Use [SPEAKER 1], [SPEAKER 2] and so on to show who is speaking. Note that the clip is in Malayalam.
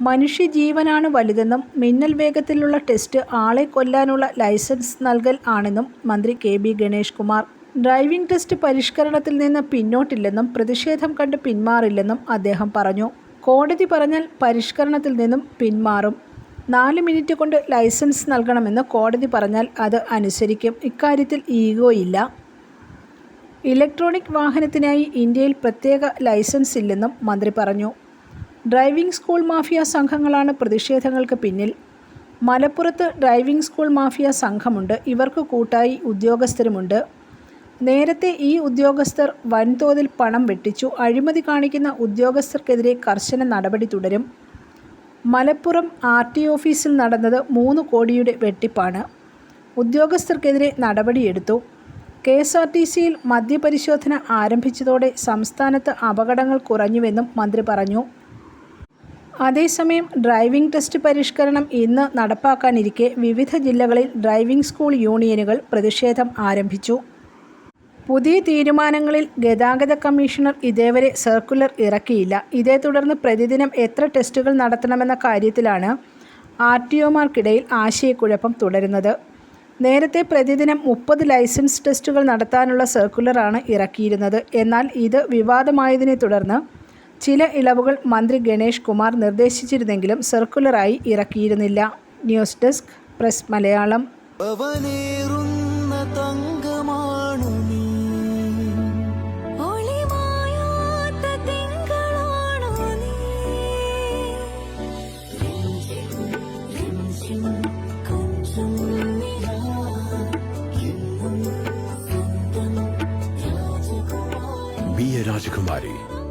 [SPEAKER 1] മനുഷ്യജീവനാണ് വലുതെന്നും മിന്നൽ വേഗത്തിലുള്ള ടെസ്റ്റ് ആളെ കൊല്ലാനുള്ള ലൈസൻസ് നൽകൽ ആണെന്നും മന്ത്രി K B Ganesh Kumar. Driving test പരിഷ്കരണത്തിൽ നിന്ന് പിന്നോട്ടില്ലെന്നും പ്രതിഷേധം കണ്ട് പിന്മാറില്ലെന്നും അദ്ദേഹം പറഞ്ഞു. കോടതി പറഞ്ഞാൽ പരിഷ്കരണത്തിൽ നിന്നും പിന്മാറും. നാല് മിനിറ്റ് കൊണ്ട് ലൈസൻസ് നൽകണമെന്ന് കോടതി പറഞ്ഞാൽ അത് അനുസരിക്കും. ഇക്കാര്യത്തിൽ ഈഗോ ഇല്ല. ഇലക്ട്രോണിക് വാഹനത്തിനായി ഇന്ത്യയിൽ പ്രത്യേക ലൈസൻസ് ഇല്ലെന്നും മന്ത്രി പറഞ്ഞു. ഡ്രൈവിംഗ് സ്കൂൾ മാഫിയ സംഘങ്ങളാണ് പ്രതിഷേധങ്ങൾക്ക് പിന്നിൽ. മലപ്പുറത്ത് ഡ്രൈവിംഗ് സ്കൂൾ മാഫിയ സംഘമുണ്ട്. ഇവർക്ക് കൂട്ടായി ഉദ്യോഗസ്ഥരുമുണ്ട്. നേരത്തെ ഈ ഉദ്യോഗസ്ഥർ വൻതോതിൽ പണം വെട്ടിച്ചു. അഴിമതി കാണിക്കുന്ന ഉദ്യോഗസ്ഥർക്കെതിരെ കർശന നടപടി തുടരും. മലപ്പുറം ആർ ടി ഓഫീസിൽ നടന്നത് മൂന്ന് കോടിയുടെ വെട്ടിപ്പാണ്. ഉദ്യോഗസ്ഥർക്കെതിരെ നടപടിയെടുത്തു. കെ എസ് ആർ ടി സിയിൽ മദ്യപരിശോധന ആരംഭിച്ചതോടെ സംസ്ഥാനത്ത് അപകടങ്ങൾ കുറഞ്ഞുവെന്നും മന്ത്രി പറഞ്ഞു. അതേസമയം ഡ്രൈവിംഗ് ടെസ്റ്റ് പരിഷ്കരണം ഇന്ന് നടപ്പാക്കാനിരിക്കെ വിവിധ ജില്ലകളിൽ ഡ്രൈവിംഗ് സ്കൂൾ യൂണിയനുകൾ പ്രതിഷേധം ആരംഭിച്ചു. പുതിയ തീരുമാനങ്ങളിൽ ഗതാഗത കമ്മീഷണർ ഇതേവരെ സർക്കുലർ ഇറക്കിയില്ല. ഇതേ തുടർന്ന് പ്രതിദിനം എത്ര ടെസ്റ്റുകൾ നടത്തണമെന്ന കാര്യത്തിലാണ് ആർ ടി ഒമാർക്കിടയിൽ ആശയക്കുഴപ്പം തുടരുന്നത്. നേരത്തെ പ്രതിദിനം മുപ്പത് ലൈസൻസ് ടെസ്റ്റുകൾ നടത്താനുള്ള സർക്കുലറാണ് ഇറക്കിയിരുന്നത്. എന്നാൽ ഇത് വിവാദമായതിനെ തുടർന്ന് ചില ഇളവുകൾ മന്ത്രി ഗണേഷ് കുമാർ നിർദ്ദേശിച്ചിരുന്നെങ്കിലും സർക്കുലറായി ഇറക്കിയിരുന്നില്ല. News desk press Malayalam.
[SPEAKER 2] അവനേറുന്ന തങ്കമാണു നീ.
[SPEAKER 3] ഒളിമായാത്ത തിങ്കളാണു നീ. കൊഞ്ചും നിലാ രാജകുമാരി